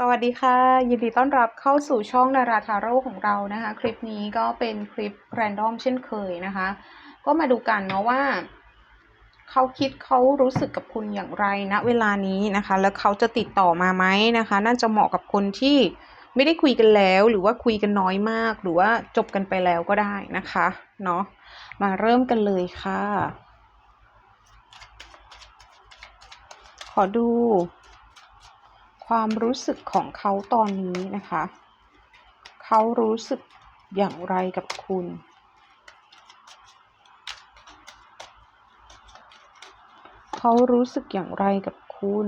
สวัสดีค่ะ ยินดีต้อนรับเข้าสู่ช่องดาราทาโร่ของเรานะคะ คลิปนี้ก็เป็นคลิปแรนดอมเช่นเคยนะคะ ก็มาดูกันเนาะว่า เขาคิดเขารู้สึกกับคุณอย่างไรณเวลานี้นะคะ แล้วเขาจะติดต่อมาไหมนะคะ น่าจะเหมาะกับคนที่ไม่ได้คุยกันแล้ว หรือว่าคุยกันน้อยมาก หรือว่าจบกันไปแล้วก็ได้นะคะเนาะมาเริ่มกันเลยค่ะ ขอดู ความรู้สึกของเขาตอนนี้นะคะ เขารู้สึกอย่างไรกับคุณ เขารู้สึกอย่างไรกับคุณ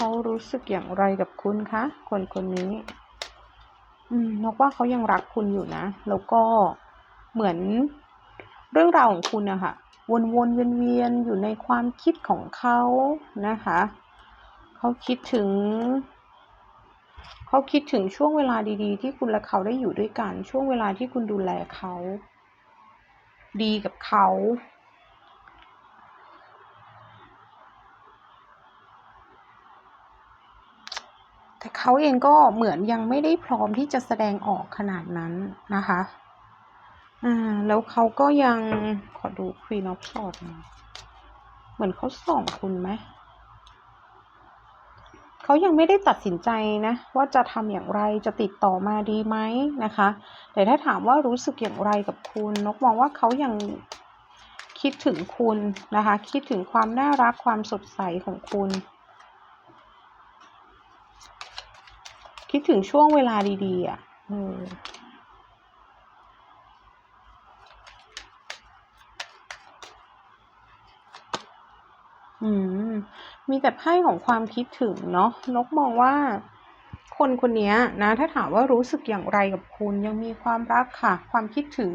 เขารู้สึกอย่างไรกับคุณคะ คนคนนี้ อืมนกว่าเขายังรักคุณอยู่นะ แล้วก็เหมือนเรื่องราวของคุณอะค่ะวนวนเวียนเวียนๆอยู่ในความคิดของเขานะคะ เขาคิดถึง เขาคิดถึงช่วงเวลาดีๆ ที่คุณและเขาได้อยู่ด้วยกัน ช่วงเวลาที่คุณดูแลเขา ดีกับเขา เขาเองก็เหมือนยังไม่ได้พร้อมที่จะแสดงออกขนาดนั้นนะคะอ่าแล้วเขาก็ยังขอดู Queen of Swords หน่อยเหมือนเขาส่องคุณไหมเขายังไม่ได้ตัดสินใจนะ ว่าจะทำอย่างไรจะติดต่อมาดีไหมนะคะ แต่ถ้าถามว่ารู้สึกอย่างไรกับคุณนกมองว่าเขายังคิดถึงคุณนะคะ คิดถึงความน่ารักความสดใสของคุณ คิดถึงช่วงเวลาดีๆ อะอืม มีแต่ไพ่ของความคิดถึงเนาะ นกมองว่า คนคนนี้นะ ถ้าถามว่ารู้สึกอย่างไรกับคุณยังมีความรักค่ะ ความคิดถึง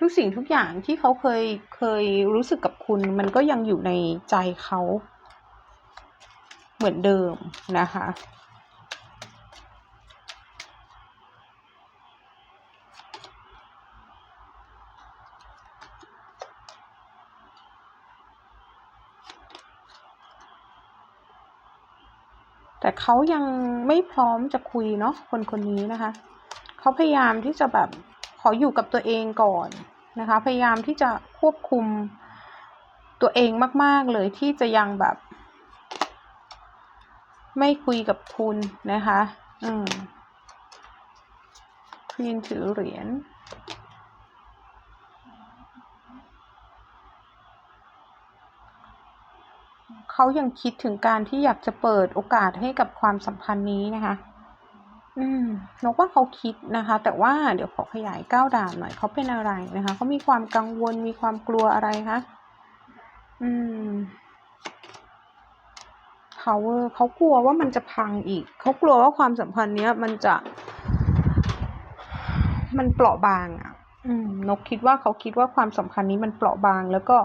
ทุกสิ่งทุกอย่างที่เขาเคยเคยรู้สึกกับคุณ มันก็ยังอยู่ในใจเขา เหมือนเดิมนะคะ แต่เขายังไม่พร้อมจะคุยเนาะคนคนนี้นะคะ เขาพยายามที่จะแบบขออยู่กับตัวเองก่อนนะคะ พยายามที่จะควบคุมตัวเองมาก ๆ เลยที่จะยังแบบ ไม่คุยกับคุณนะคะ อืมควีนถือเหรียญ เขายังคิดถึงการที่อยากจะเปิดโอกาสให้กับความสัมพันธ์นี้นะคะ อืมนกว่าเขาคิดนะคะ แต่ว่าเดี๋ยวขอขยายก้าวดาบหน่อยเขาเป็นอะไรนะคะเขามีความกังวลมีความกลัวอะไรคะอืม power เขากลัวว่ามันจะพังอีก เขากลัวว่าความสัมพันธ์เนี้ย มันจะ มันเปราะบางอะ อืม นกคิดว่าเขาคิดว่าความสัมพันธ์นี้มันเปราะบาง แล้วก็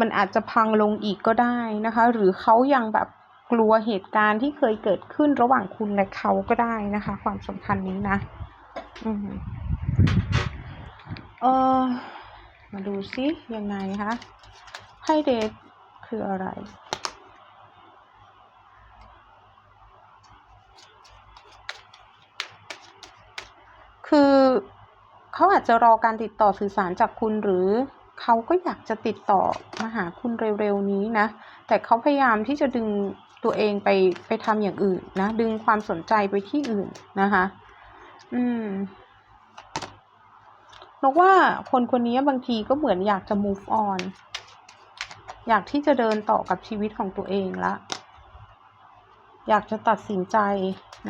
มันอาจจะพังลงอีกก็ได้นะคะ หรือเขายังแบบกลัวเหตุการณ์ที่เคยเกิดขึ้นระหว่างคุณและเขาก็ได้นะคะ ความสัมพันธ์นี้นะอืมเออมาดูซิยังไงคะไพ่เดทคืออะไรคือเขาอาจจะรอการติดต่อสื่อสารจากคุณหรือ เขาก็อยากจะติดต่อมาหาคุณเร็วๆนี้นะ แต่เขาพยายามที่จะดึงตัวเองไปไปทำอย่างอื่นนะ ดึงความสนใจไปที่อื่นนะคะ อืมนกว่าคนคนนี้บางทีก็เหมือนอยากจะ move on อยากที่จะเดินต่อกับชีวิตของตัวเองละ อยากจะตัดสินใจ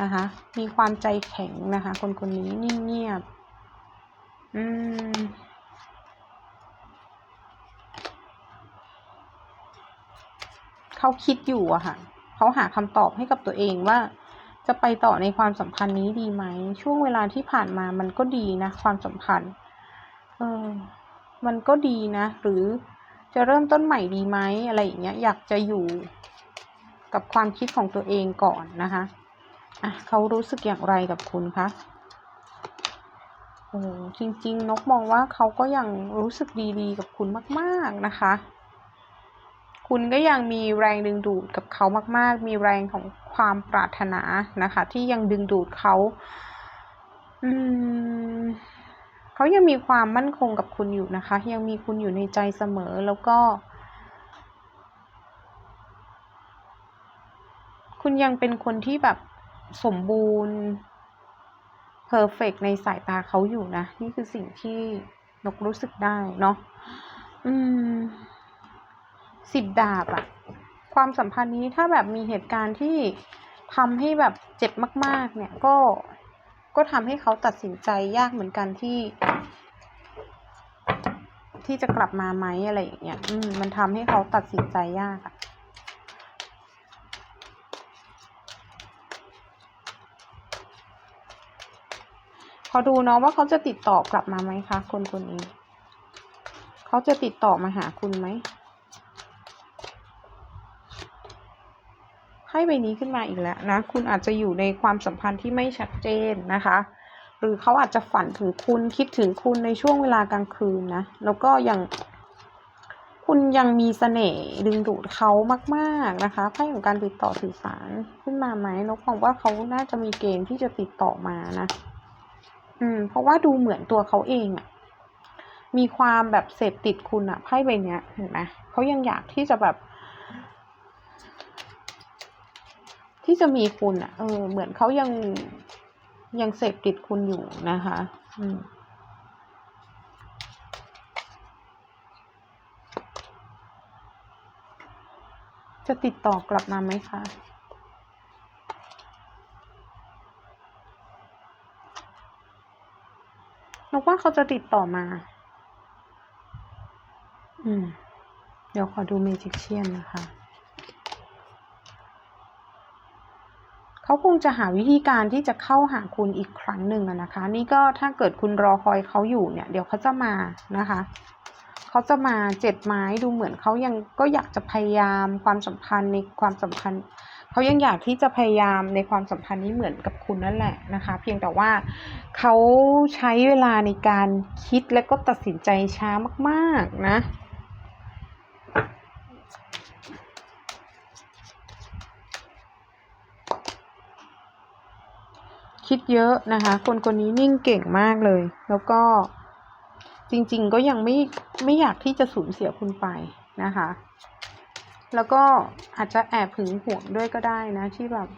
นะคะ มีความใจแข็งนะคะ คนคนนี้นิ่งเงียบ อืม เขาคิดอยู่อะค่ะเขาหาคำตอบให้กับตัวเองว่า จะไปต่อในความสัมพันธ์นี้ดีไหม ช่วงเวลาที่ผ่านมามันก็ดีนะ ความสัมพันธ์เออมันก็ดีนะ หรือจะเริ่มต้นใหม่ดีไหมอะไรอย่างเงี้ย อยากจะอยู่กับความคิดของตัวเองก่อนนะคะอะเขารู้สึกอย่างไรกับคุณคะโอ้จริง ๆ นกมองว่าเขาก็ยังรู้สึกดีๆ กับคุณมาก ๆนะคะ คุณก็ยังมีแรงดึงดูดกับเขามาก ๆ มีแรงของความปรารถนานะคะ ที่ยังดึงดูดเขาอืมเขายังมีความมั่นคงกับคุณอยู่นะคะ ยังมีคุณอยู่ในใจเสมอแล้วก็ คุณยังเป็นคนที่แบบสมบูรณ์เพอร์เฟกในสายตาเขาอยู่นะ นี่คือสิ่งที่นกรู้สึกได้เนาะอืม สิบดาบอะความสัมพันธ์นี้ถ้าแบบมีเหตุการณ์ที่ทำให้แบบเจ็บมาก ๆ เนี่ยก็ก็ทำให้เขาตัดสินใจยากเหมือนกันที่ ที่จะกลับมาไหมอะไรอย่างเงี้ยอืมมันทำให้เขาตัดสินใจยากอะขอดูเนาะว่าเขาจะติดต่อกลับมาไหมคะคนคนนี้ เขาจะติดต่อมาหาคุณไหม พ่ใบนี้ขึ้นมาอีกแล้วนะ คุณอาจจะอยู่ในความสัมพันธ์ที่ไม่ชัดเจนนะคะ หรือเขาอาจจะฝันถึงคุณคิดถึงคุณในช่วงเวลากลางคืนนะ แล้วก็ยัง คุณยังมีเสน่ห์ดึงดูดเขามากๆนะคะไพ่ของการติดต่อสื่อสารขึ้นมาไหมนกมองว่าเขาน่าจะมีเกณฑ์ที่จะติดต่อมานะ อืม เพราะว่าดูเหมือนตัวเขาเองอะมีความแบบเสพติดคุณอะไพ่ใบเนี้ยเห็นไหมเขายังอยากที่จะแบบ ที่จะมีคุณอะ เออ เหมือนเขายังยังเสพติดคุณอยู่นะคะ อืมจะติดต่อกลับมาไหมคะนกว่าเขาจะติดต่อมา อืม เดี๋ยวขอดูเมจิกเชียนนะคะ เขาคงจะหาวิธีการที่จะเข้าหาคุณอีกครั้งหนึ่งนะคะ นี่ก็ถ้าเกิดคุณรอคอยเขาอยู่เนี่ย เดี๋ยวเขาจะมานะคะเขาจะมาเจ็ดไม้ดูเหมือนเขายังก็อยากจะพยายามความสัมพันธ์ในความสัมพันธ์เขายังอยากที่จะพยายามในความสัมพันธ์นี้เหมือนกับคุณนั่นแหละนะคะ เพียงแต่ว่าเขาใช้เวลาในการคิดและก็ตัดสินใจช้ามาก ๆ นะ คิดเยอะนะคะ คนคนนี้นิ่งเก่งมากเลย แล้วก็จริงๆก็ยังไม่ไม่อยากที่จะสูญเสียคุณไปนะคะ แล้วก็อาจจะแอบหึงหวงด้วยก็ได้นะที่แบบ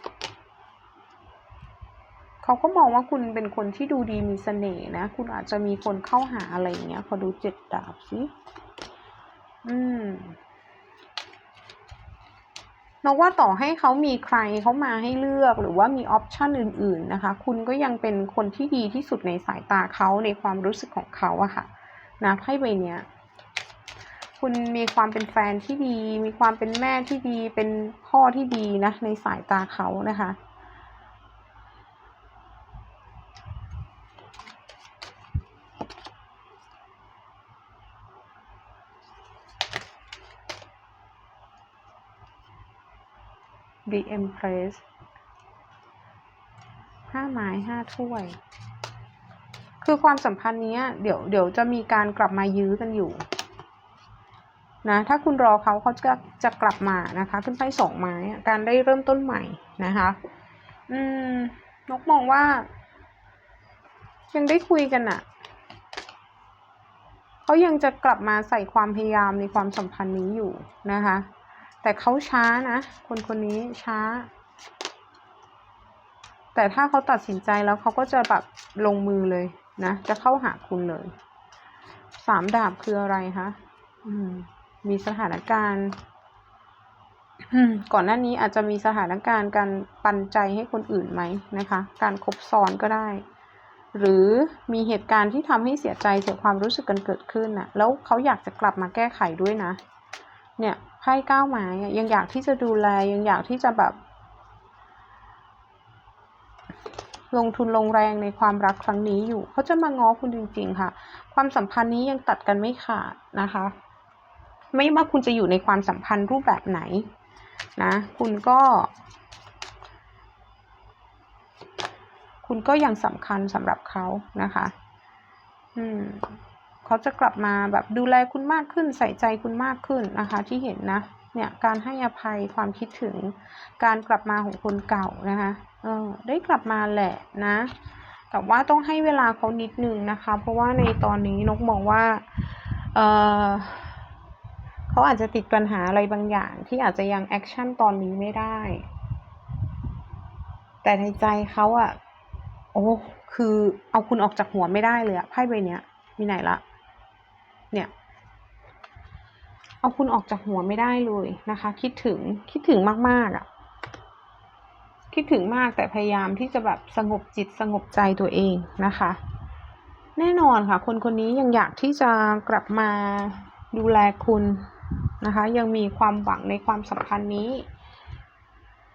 เขาก็มองว่าคุณเป็นคนที่ดูดีมีเสน่ห์นะ คุณอาจจะมีคนเข้าหาอะไรอย่างเงี้ย ขอดูเจ็ดดาบสิ อืม นกว่าต่อให้เขามีใครเขามาให้เลือกหรือว่ามีออปชันอื่น ๆนะคะ คุณก็ยังเป็นคนที่ดีที่สุดในสายตาเขาในความรู้สึกของเขาอะค่ะนะไพ่ใบเนี้ย คุณมีความเป็นแฟนที่ดี มีความเป็นแม่ที่ดี เป็นพ่อที่ดีนะในสายตาเขานะคะ The Empress ห้าไม้ห้าถ้วย คือความสัมพันธ์นี้เดี๋ยวเดี๋ยวจะมีการกลับมายื้อกันอยู่นะถ้าคุณรอเขาเขาจะจะกลับมานะคะ ขึ้นไปสองไม้การได้เริ่มต้นใหม่นะคะ อืมนกมองว่า ยังได้คุยกันอะเขายังจะกลับมาใส่ความพยายามในความสัมพันธ์นี้อยู่นะคะ แต่เขาช้านะ คนคนนี้ช้า แต่ถ้าเขาตัดสินใจแล้วเขาก็จะแบบลงมือเลยนะ จะเข้าหาคุณเลย สามดาบคืออะไรคะมมีสถานการณ์ ก่อนหน้านี้อาจจะมีสถานการณ์การปันใจให้คนอื่นไหมนะคะ การคบซ้อนก็ได้ หรือมีเหตุการณ์ที่ทำให้เสียใจเสียความรู้สึกกันเกิดขึ้นน่ะ แล้วเขาอยากจะกลับมาแก้ไขด้วยนะ เนี่ย ไพ่เก้าวไม้อะยังอยากที่จะดูแลยังอยากที่จะแบบ ลงทุนลงแรงในความรักครั้งนี้อยู่ เขาจะมาง้อคุณจริง ๆ ค่ะ ความสัมพันธ์นี้ยังตัดกันไม่ขาดนะคะ ไม่ว่าคุณจะอยู่ในความสัมพันธ์รูปแบบไหน นะ คุณก็ คุณก็ยังสำคัญสำหรับเขานะคะ อืม เขาจะกลับมาแบบดูแลคุณมากขึ้น ใส่ใจคุณมากขึ้นนะคะ ที่เห็นนะเนี่ยการให้อภัยความคิดถึง การกลับมาของคนเก่านะคะเออได้กลับมาแหละนะแต่ว่าต้องให้เวลาเขานิดนึงนะคะ เพราะว่าในตอนนี้นกมองว่าเออเขาอาจจะติดปัญหาอะไรบางอย่าง ที่อาจจะยังแอคชั่นตอนนี้ไม่ได้ แต่ในใจเขาอะโอ้คือเอาคุณออกจากหัวไม่ได้เลยอะไพ่ใบเนี้ยมีไหนละ เนี่ยเอาคุณออกจากหัวไม่ได้เลยนะคะ คิดถึงคิดถึงมากๆอะคิดถึงมากแต่พยายามที่จะแบบสงบจิตสงบใจตัวเองนะคะ แน่นอนค่ะ คนคนนี้ยังอยากที่จะกลับมาดูแลคุณนะคะ ยังมีความหวังในความสัมพันธ์นี้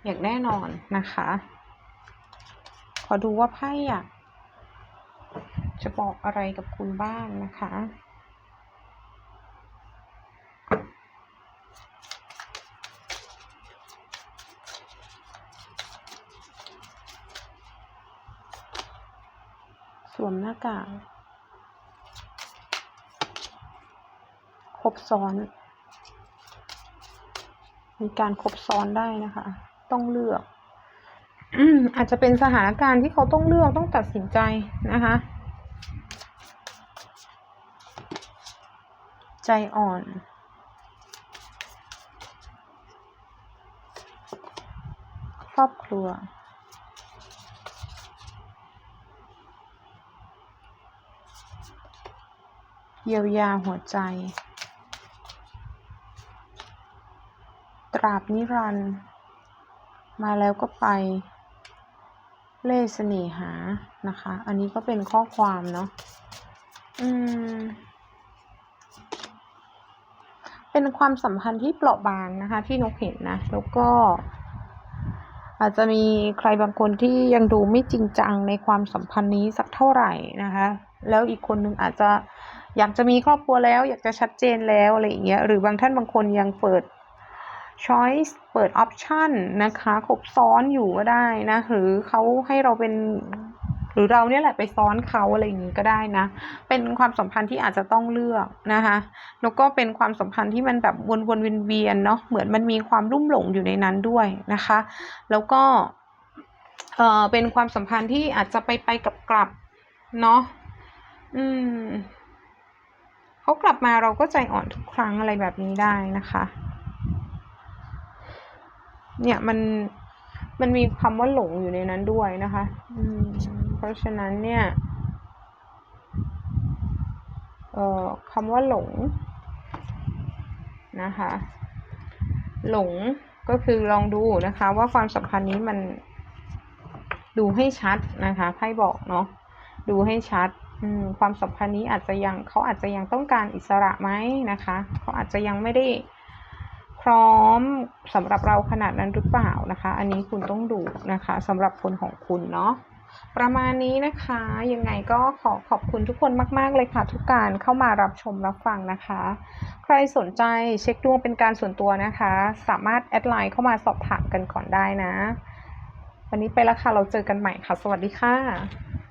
อย่างแน่นอนนะคะ ขอดูว่าไพ่อยากจะบอกอะไรกับคุณบ้างนะคะ วมหน้ากากครบซ้อน มีการครบซ้อนได้นะคะ ต้องเลือกอืมอาจจะเป็นสถานการณ์ที่เขาต้องเลือกต้องตัดสินใจนะคะ ใจอ่อน ครอบครัว เยียวยาหัวใจ ตราบนิรันดร์มาแล้วก็ไป เล่ห์เสน่หานะคะ อันนี้ก็เป็นข้อความเนาะอืม เป็นความสัมพันธ์ที่เปราะบางนะคะ ที่นกเห็นนะ แล้วก็ อาจจะมีใครบางคนที่ยังดูไม่จริงจังในความสัมพันธ์นี้สักเท่าไหร่นะคะ แล้วอีกคนหนึ่งอาจจะ อยากจะมีครอบครัวแล้ว อยากจะชัดเจนแล้วอะไรอย่างเงี้ยหรือบางท่านบางคนยังเปิด choice เปิด option นะคะครบซ้อนอยู่ก็ได้นะ หรือเขาให้เราเป็นหรือเราเนี่ยแหละไปซ้อนเขาอะไรอย่างนี้ก็ได้นะ เป็นความสัมพันธ์ที่อาจจะต้องเลือกนะคะ แล้วก็เป็นความสัมพันธ์ที่มันแบบวนๆเวียนๆเนาะ เหมือนมันมีความรุ่มหลงอยู่ในนั้นด้วยนะคะ แล้วก็ เออเป็นความสัมพันธ์ที่อาจจะไปไปกลับกลับเนาะ อืม เขากลับมาเราก็ใจอ่อนทุกครั้งอะไรแบบนี้ได้นะคะ เนี่ยมันมันมีคำว่าหลงอยู่ในนั้นด้วยนะคะเพราะฉะนั้นเนี่ยเอ่อคำว่าหลงนะคะ หลงก็คือลองดูนะคะ ว่าความสัมพันธ์นี้มันดูให้ชัดนะคะไพ่บอกเนาะดูให้ชัด ความสัมพันธ์นี้อาจจะยังเขาอาจจะยังต้องการอิสระไหมนะคะเขาอาจจะยังไม่ได้พร้อมสำหรับเราขนาดนั้นหรือเปล่านะคะ อันนี้คุณต้องดูนะคะสำหรับคนของคุณเนาะประมาณนี้นะคะ ยังไงก็ขอขอบคุณทุกคนมาก ๆ เลยค่ะ ทุกการเข้ามารับชมรับฟังนะคะ ใครสนใจเช็คดวงเป็นการส่วนตัวนะคะ สามารถแอดไลน์เข้ามาสอบถามกันก่อนได้นะ วันนี้ไปแล้วค่ะ เราเจอกันใหม่ค่ะ สวัสดีค่ะ